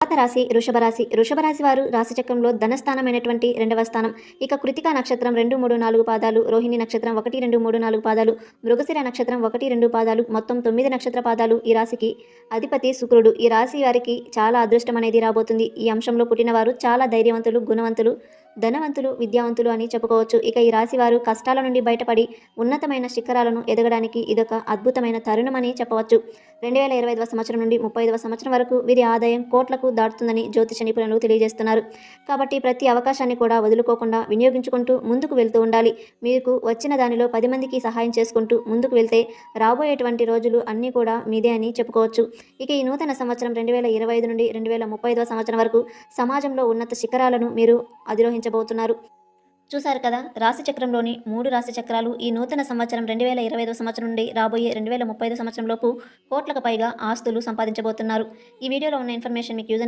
తర్వాత రాశి వృషభరాశి వృషభరాశి వారు రాశిచక్రంలో ధనస్థానమైనటువంటి రెండవ స్థానం. ఇక కృతికా నక్షత్రం రెండు మూడు నాలుగు పాదాలు రోహిణి నక్షత్రం ఒకటి రెండు మూడు నాలుగు పాదాలు మృగశిర నక్షత్రం ఒకటి రెండు పాదాలు మొత్తం తొమ్మిది నక్షత్ర పాదాలు ఈ రాశికి అధిపతి శుక్రుడు. ఈ రాశి వారికి చాలా అదృష్టం అనేది రాబోతుంది. ఈ అంశంలో పుట్టిన వారు చాలా ధైర్యవంతులు గుణవంతులు. ధనవంతులు విద్యావంతులు అని చెప్పుకోవచ్చు. ఇక ఈ రాశి వారు కష్టాల నుండి బయటపడి ఉన్నతమైన శిఖరాలను ఎదగడానికి ఇదొక అద్భుతమైన తరుణం అని చెప్పవచ్చు. రెండు వేల ఇరవై ఐదవ సంవత్సరం నుండి ముప్పై ఐదవ సంవత్సరం వరకు వీరి ఆదాయం కోట్లకు దాటుతుందని జ్యోతిష నిపుణులు తెలియజేస్తున్నారు. కాబట్టి ప్రతి అవకాశాన్ని కూడా వదులుకోకుండా వినియోగించుకుంటూ ముందుకు వెళ్తూ ఉండాలి. మీకు వచ్చిన దానిలో పది మందికి సహాయం చేసుకుంటూ ముందుకు వెళ్తే రాబోయేటువంటి రోజులు అన్నీ కూడా మీదే అని చెప్పుకోవచ్చు. ఇక ఈ నూతన సంవత్సరం రెండు వేల ఇరవై ఐదు నుండి రెండు వేల ముప్పై ఐదవ సంవత్సరం వరకు సమాజంలో ఉన్నత శిఖరాలను మీరు ప్రారంభించబోతున్నారు. చూశారు కదా రాశి చక్రంలోని మూడు రాశి చక్రాలు ఈ నూతన సంవత్సరం రెండు వేల ఇరవై ఐదవ సంవత్సరం నుండి రాబోయే రెండు వేల ముప్పై ఐదు సంవత్సరంలోపు కోట్లకు పైగా ఆస్తులు సంపాదించబోతున్నారు. ఈ వీడియోలో ఉన్న ఇన్ఫర్మేషన్ మీకు యూజ్